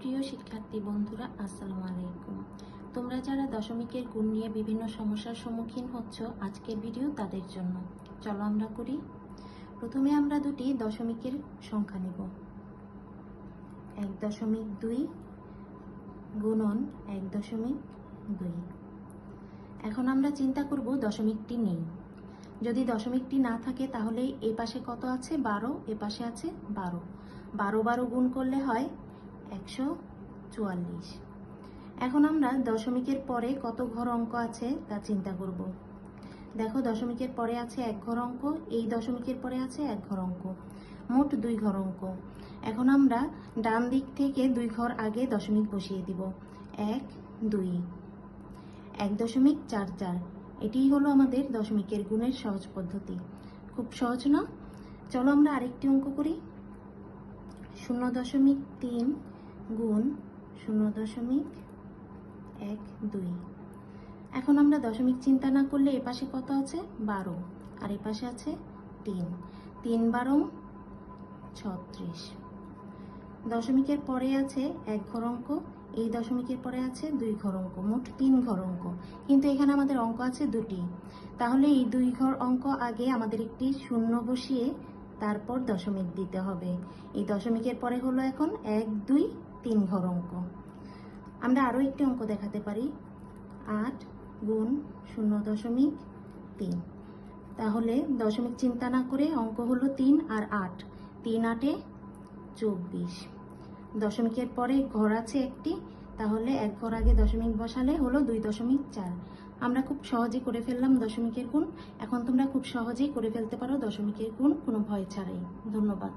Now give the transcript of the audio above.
প্রিয় শিক্ষার্থী বন্ধুরা, আসসালামু আলাইকুম। তোমরা যারা দশমিকের গুণ নিয়ে বিভিন্ন সমস্যার সম্মুখীন হচ্ছ, আজকের ভিডিও তাদের জন্য। চলো আমরা করি। প্রথমে আমরা দুটি দশমিকের সংখ্যা নেব। এক দশমিক দুই গুণন এক দশমিক দুই। এখন আমরা চিন্তা করব দশমিকটি নেই। যদি দশমিকটি না থাকে, তাহলে এ পাশে কত আছে? বারো, এ পাশে আছে বারো। বারো বারো গুণ করলে হয় একশো চুয়াল্লিশ। এখন আমরা দশমিকের পরে কত ঘর অঙ্ক আছে তা চিন্তা করব। দেখো দশমিকের পরে আছে এক ঘর অঙ্ক, এই দশমিকের পরে আছে এক ঘর অঙ্ক, মোট দুই ঘর অঙ্ক। এখন আমরা ডান দিক থেকে দুই ঘর আগে দশমিক বসিয়ে দিব, এক, দুই। এক দশমিক চার চার, এটিই হলো আমাদের দশমিকের গুণের সহজ পদ্ধতি। খুব সহজ না? চলো আমরা আরেকটি অঙ্ক করি। শূন্য দশমিক তিন গুণ শূন্য দশমিক এক দুই। এখন আমরা দশমিক চিন্তা না করলে এপাশে কত আছে? বারো। আর এপাশে আছে তিন। তিন বারো ছত্রিশ। দশমিকের পরে আছে এক ঘর অঙ্ক এই দশমিকের পরে আছে দুই ঘর অঙ্ক মোট তিন ঘর অঙ্ক কিন্তু এখানে আমাদের অঙ্ক আছে দুটি। তাহলে এই দুই ঘর অঙ্ক আগে আমাদের একটি শূন্য বসিয়ে তারপর দশমিক দিতে হবে। এই দশমিকের পরে হলো এখন এক, দুই, তিন ঘর অঙ্ক। আমরা আরও একটি অঙ্ক দেখাতে পারি। আট গুণ শূন্য দশমিক তিন। তাহলে দশমিক চিন্তা না করে অঙ্ক হলো তিন আর আট। তিন আটে চব্বিশ। দশমিকের পরে ঘর আছে একটি। তাহলে এক ঘর আগে দশমিক বসালে হলো দুই দশমিক চার। আমরা খুব সহজে করে ফেললাম দশমিকের গুণ। এখন তোমরা খুব সহজেই করে ফেলতে পারো দশমিকের গুণ, কোনো ভয় ছাড়াই। ধন্যবাদ।